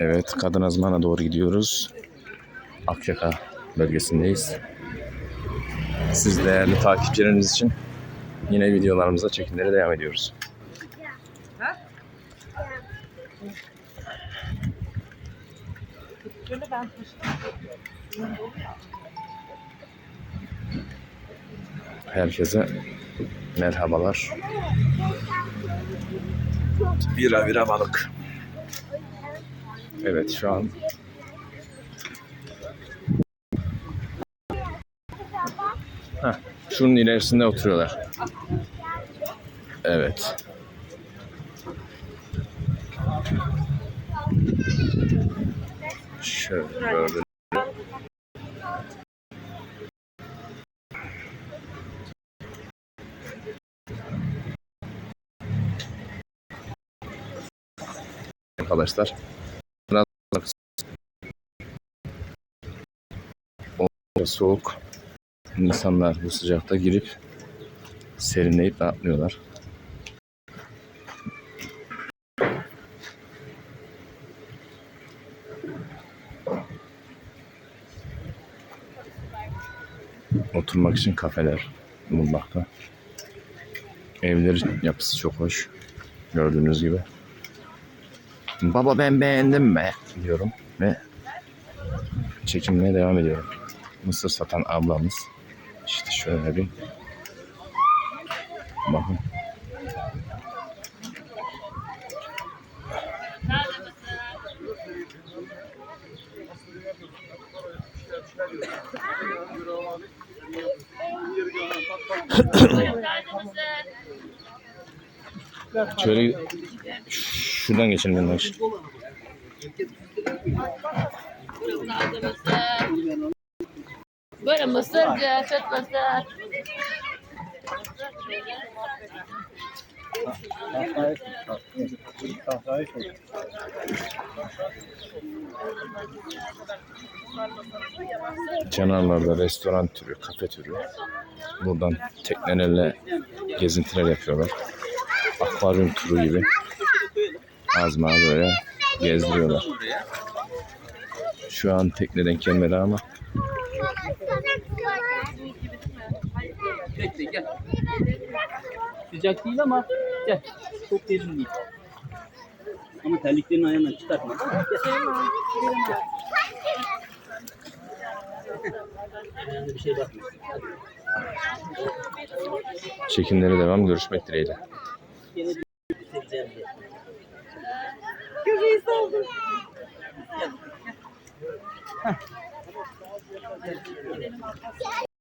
Evet, Kadınazman'a doğru gidiyoruz. Akyaka bölgesindeyiz. Siz değerli takipçileriniz için yine videolarımıza çekimlere devam ediyoruz. Herkese merhabalar. Vira vira balık. Evet şu an Heh, şunun ilerisinde oturuyorlar. Evet. Şöyle gördüm. Arkadaşlar. Oldukça soğuk. İnsanlar bu sıcakta girip serinleyip rahatlıyorlar. Oturmak için kafeler bulunmakta. Evlerin yapısı çok hoş. Gördüğünüz gibi. Baba ben beğendim be diyorum ve çekimine devam ediyorum. Mısır satan ablamız. İşte şöyle bir bakın. Şöyle şuradan geçelim yanına. Böyle mısırcı, süt mısır. Kenarlarda restoran türü, kafe türü. Buradan teknelerle gezintiler yapıyorlar. Akvaryum turu gibi. Azma böyle gezdiriyorlar. Şu an tekneden gelmedi ama Bekle gel. Sıcak değil ama gel. Çok derin değil. Ama terliklerini ayağından çıkartma. Çekimlere devam görüşmek dileğiyle. Yine bir seveceğim.